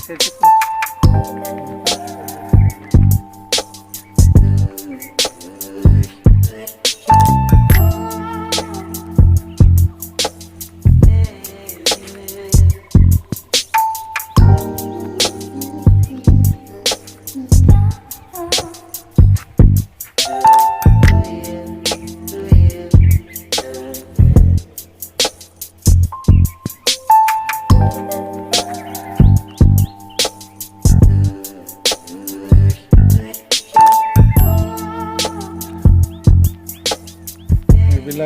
Sevdik mi?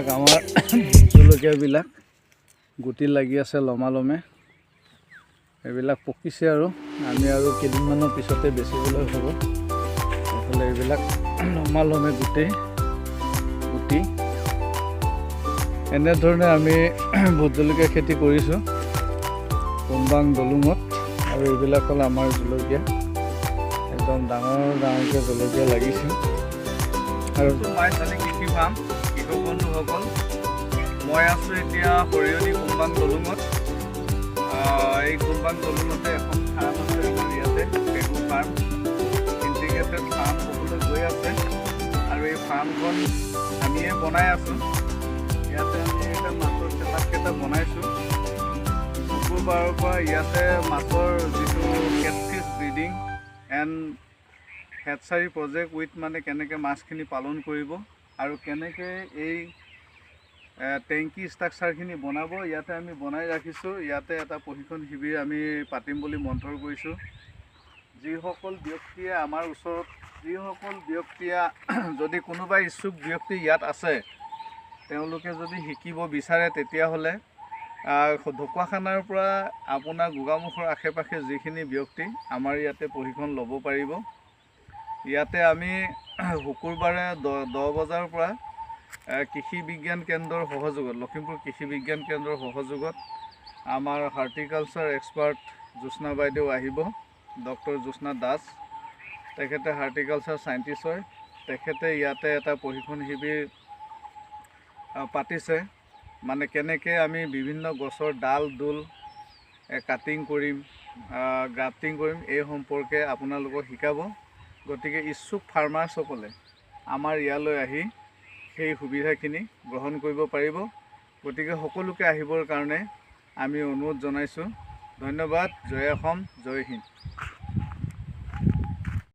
গুটি লাগি আছে লমালমে এইবিলাক পকিছে আৰু। আমি আৰু কেইদিনমানৰ পিছতে বেচিবলৈ হ'ব। এইফালে এইবিলাক লমালমে গোটেই গুটি। এনেধৰণে আমি ভোট জলকীয়া খেতি কৰিছোঁ। কোম্বাং দলুঙত। আৰু এইবিলাক হ'ল আমাৰ জলকীয়া। একদম ডাঙৰ, ডাঙৰকৈ জলকীয়া লাগিছে। আৰু মাই কৃষক বন্ধুসকল, মই আছোঁ এতিয়া সৰিয়নি কোম্বাং দলুঙত। এই কোম্বাং দলুঙতে এখন ফাৰ্ম আছে, আমাৰ ইয়াতে পেগু ফাৰ্ম ইণ্টিগ্ৰেটেড ফাৰ্ম হ'বলৈ গৈ আছে। আৰু এই ফাৰ্মখন আমিয়ে বনাই আছোঁ। ইয়াতে আমি এতিয়া মাছৰ চেটাপকেইটা বনাইছোঁ। শুকুৰবাৰৰ পৰা ইয়াতে মাছৰ যিটো catfish breeding and hatchery project with মানে কেনেকৈ মাছখিনি পালন কৰিব। আৰু কেনেকৈ এই টেংকি ষ্ট্ৰাকচাৰখিনি বনাব ইয়াতে আমি বনাই ৰাখিছোঁ। ইয়াতে এটা প্ৰশিক্ষণ শিবিৰ আমি পাতিম বুলি মন্থৰ কৰিছোঁ। যিসকল ব্যক্তিয়ে আমাৰ ওচৰত যিসকল ব্যক্তিয়ে যদি কোনোবা ইচ্ছুক ব্যক্তি ইয়াত আছে তেওঁলোকে যদি শিকিব বিচাৰে তেতিয়াহ'লে ঢকুৱাখানাৰ পৰা আপোনাৰ গোগামুখৰ আশে পাশে যিখিনি ব্যক্তি আমাৰ ইয়াতে প্ৰশিক্ষণ ল'ব পাৰিব। ইয়াতে আমি শুকুৰবাৰে দহ বজাৰ পৰা কৃষি বিজ্ঞান কেন্দ্ৰৰ সহযোগত লখিমপুৰ কৃষি বিজ্ঞান কেন্দ্ৰৰ সহযোগত আমাৰ হৰ্টিকালচাৰ এক্সপাৰ্ট জ্যোৎস্না বাইদেউ আহিব ডক্টৰ জ্যোৎস্না দাস। তেখেতে হৰ্টিকালচাৰ চাইণ্টিষ্ট হয়। তেখেতে ইয়াতে এটা প্ৰশিক্ষণ শিবিৰ পাতিছে। মানে কেনেকৈ আমি বিভিন্ন গছৰ ডাল ডোল কাটিং কৰিম গ্ৰাফটিং কৰিম এই সম্পৰ্কে আপোনালোকক শিকাব। গতিকে ইচ্ছুক ফাৰ্মাৰ্ছসকলে আমাৰ ইয়ালৈ আহি সেই সুবিধাখিনি গ্ৰহণ কৰিব পাৰিব। গতিকে সকলোকে আহিবৰ কাৰণে আমি অনুৰোধ জনাইছোঁ। ধন্যবাদ। জয় অসম। জয় হিন্দ।